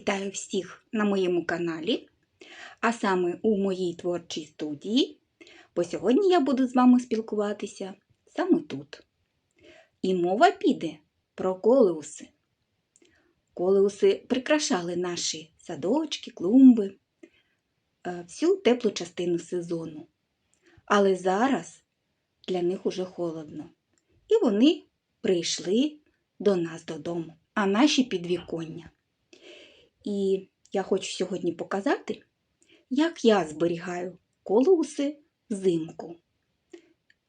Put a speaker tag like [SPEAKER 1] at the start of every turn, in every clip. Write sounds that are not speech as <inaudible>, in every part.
[SPEAKER 1] Вітаю всіх на моєму каналі, а саме у моїй творчій студії, бо сьогодні я буду з вами спілкуватися саме тут. І мова піде про колеуси. Колеуси прикрашали наші садочки, клумби, е, всю теплу частину сезону. Але зараз для них уже холодно. І вони прийшли до нас додому, а наші підвіконня. І я хочу сьогодні показати, як я зберігаю колеуси взимку.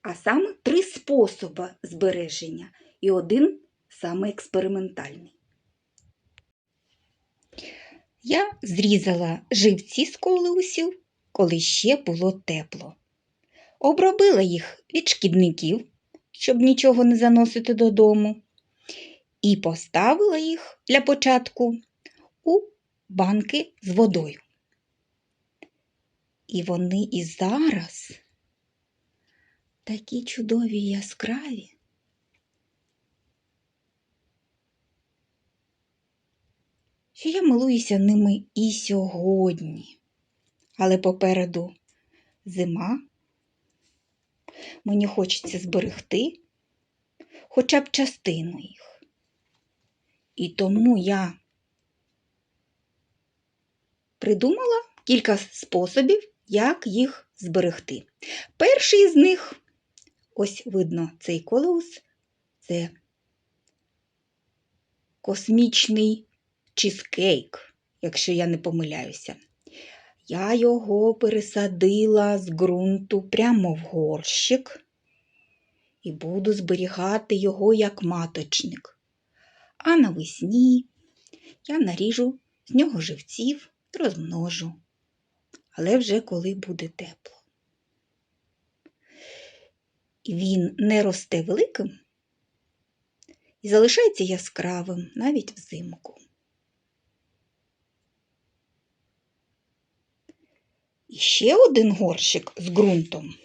[SPEAKER 1] А саме три способи збереження і один саме експериментальний. Я зрізала живці з колеусів, коли ще було тепло. Обробила їх від шкідників, щоб нічого не заносити додому, і поставила їх для початку банки з водою. І вони і зараз такі чудові і яскраві. Що я милуюся ними і сьогодні. Але попереду зима. Мені хочеться зберегти хоча б частину їх. І тому я придумала кілька способів, як їх зберегти. Перший з них, ось видно цей колеус, це космічний чизкейк, якщо я не помиляюся. Я його пересадила з ґрунту прямо в горщик і буду зберігати його як маточник. А навесні я наріжу з нього живців розмножу, але вже коли буде тепло. І він не росте великим і залишається яскравим навіть взимку. І ще один горщик з ґрунтом,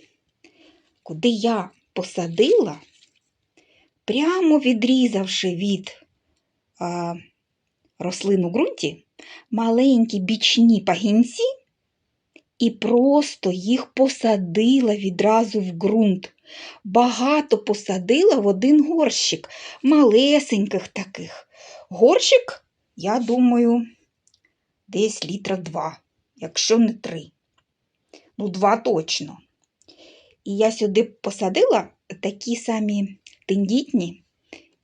[SPEAKER 1] куди я посадила, прямо відрізавши від а, рослин у ґрунті маленькі бічні пагінці і просто їх посадила відразу в ґрунт. Багато посадила в один горщик, малесеньких таких. Горщик, я думаю, десь літра два, якщо не три. Ну, два точно. І я сюди посадила такі самі тендітні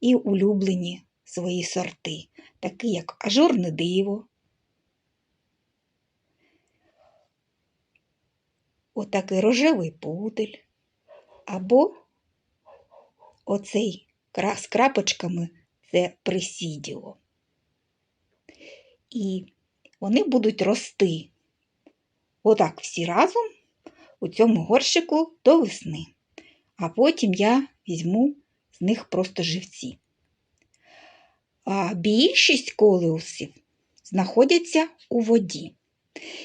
[SPEAKER 1] і улюблені свої сорти, такі як ажурне диво. Отакий рожевий пудель, або оцей з крапочками це присіділо. І вони будуть рости отак всі разом у цьому горщику до весни. А потім я візьму з них просто живці. А більшість колеусів знаходяться у воді.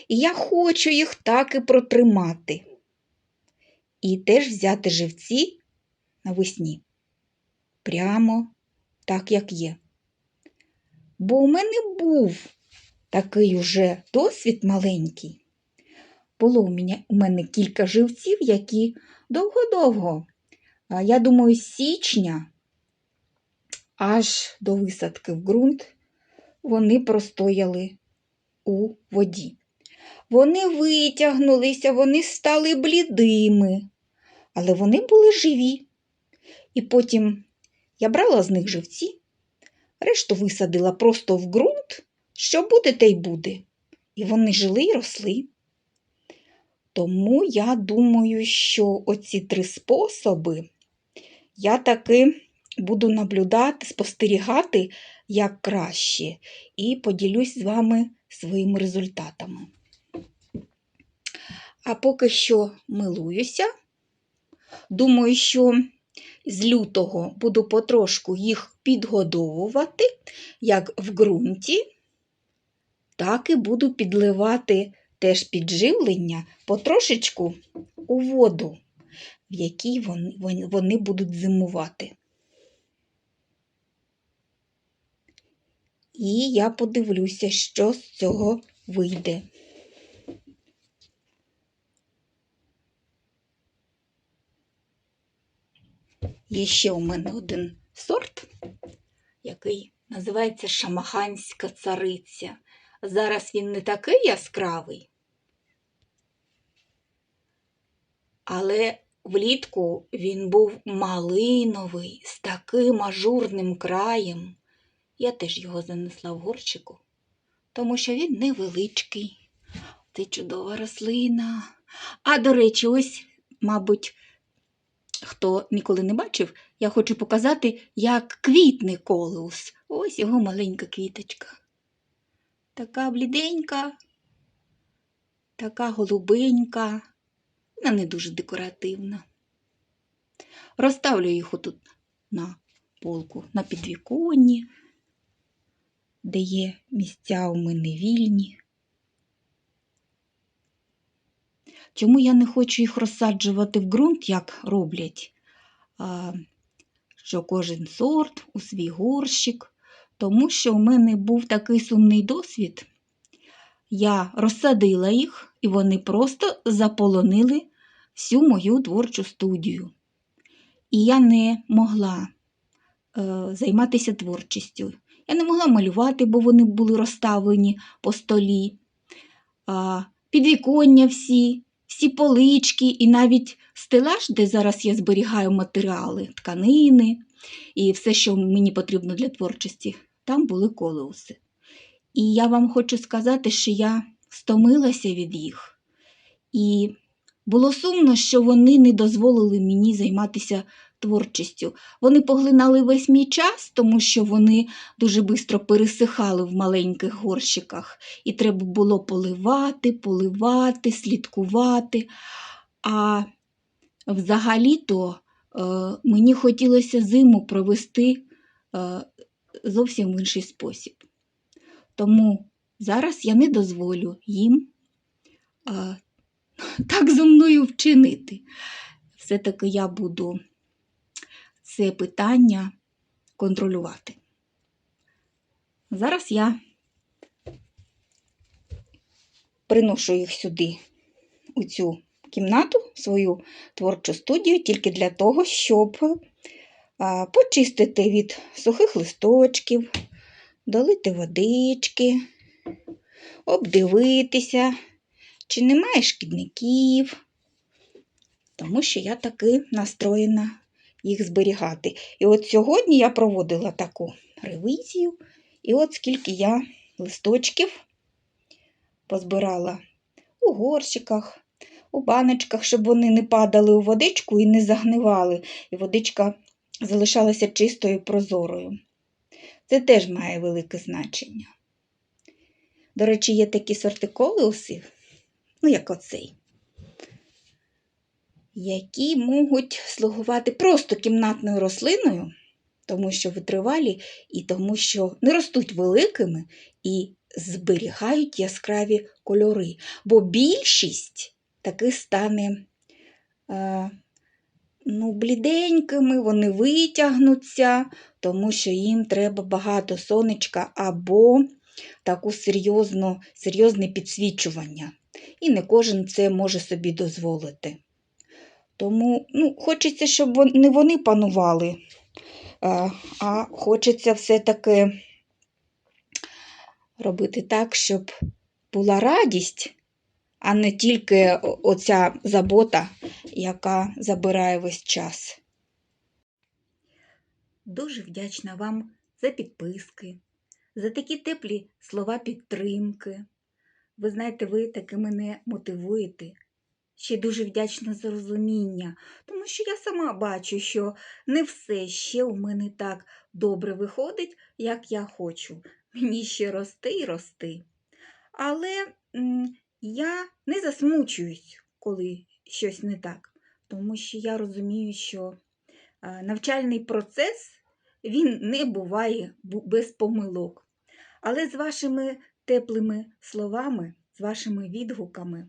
[SPEAKER 1] І я хочу їх так і протримати. І теж взяти живці навесні. Прямо так, як є. Бо у мене був такий уже досвід маленький. Було у мене, кілька живців, які довго-довго, я думаю, з січня аж до висадки в ґрунт, вони простояли у воді. Вони витягнулися, вони стали блідими, але вони були живі. І потім я брала з них живці, решту висадила просто в ґрунт, що буде, те й буде. І вони жили і росли. Тому я думаю, що оці три способи я таки буду наблюдати, спостерігати як краще, і поділюсь з вами своїми результатами. А поки що милуюся. Думаю, що з лютого буду потрошку їх підгодовувати, як в ґрунті, так і буду підливати теж підживлення потрошечку у воду, в якій вони, будуть зимувати. І я подивлюся, що з цього вийде. Є ще у мене один сорт, який називається Шамаханська цариця. Зараз він не такий яскравий, але влітку він був малиновий, з таким ажурним краєм. Я теж його занесла в горщику, тому що він невеличкий. Це чудова рослина. А до речі, ось, мабуть, хто ніколи не бачив, я хочу показати, як квітне колеус. Ось його маленька квіточка. Така бліденька, така голубенька, вона не дуже декоративна. Розставлю їх отут на полку, на підвіконні, де є місця у мене вільні. Чому я не хочу їх розсаджувати в ґрунт, як роблять, що кожен сорт у свій горщик, тому що у мене був такий сумний досвід. Я розсадила їх, і вони просто заполонили всю мою творчу студію. І я не могла е, займатися творчістю. Я не могла малювати, бо вони були розставлені по столі. Підвіконня всі, всі полички і навіть стелаж, де зараз я зберігаю матеріали, тканини і все, що мені потрібно для творчості, там були колеуси. І я вам хочу сказати, що я стомилася від їх. І було сумно, що вони не дозволили мені займатися творчістю. Вони поглинали весь мій час, тому що вони дуже швидко пересихали в маленьких горщиках, і треба було поливати, поливати, слідкувати. А взагалі-то е, мені хотілося зиму провести е, зовсім в інший спосіб. Тому зараз я не дозволю їм е, <laughs> так зо мною вчинити. Все-таки я буду це питання контролювати. Зараз я приношу їх сюди, у цю кімнату, свою творчу студію, тільки для того, щоб почистити від сухих листочків, долити водички, обдивитися, чи немає шкідників, тому що я таки настроєна їх зберігати. І от сьогодні я проводила таку ревізію, і от скільки я листочків позбирала у горщиках, у баночках, щоб вони не падали у водичку і не загнивали, і водичка залишалася чистою прозорою. Це теж має велике значення. До речі, є такі сорти колеусів, ну, як оцей, які можуть слугувати просто кімнатною рослиною, тому що витривалі, і тому що не ростуть великими і зберігають яскраві кольори. Бо більшість таки стане е, ну, бліденькими, вони витягнуться, тому що їм треба багато сонечка або таку серйозну, серйозне підсвічування. І не кожен це може собі дозволити. Тому ну, хочеться, щоб не вони панували, а, а хочеться все-таки робити так, щоб була радість, а не тільки оця забота, яка забирає весь час. Дуже вдячна вам за підписки, за такі теплі слова підтримки. Ви знаєте, ви таки мене мотивуєте. Ще дуже вдячна за розуміння, тому що я сама бачу, що не все ще у мене так добре виходить, як я хочу. Мені ще рости і рости. Але я не засмучуюсь, коли щось не так, тому що я розумію, що навчальний процес він не буває бу- без помилок. Але з вашими теплими словами, з вашими відгуками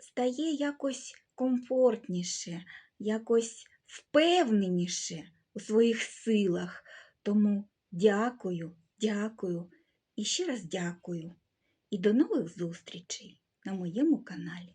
[SPEAKER 1] стає якось комфортніше, якось впевненіше у своїх силах. Тому дякую, Дякую і ще раз дякую. І до нових зустрічей на моєму каналі.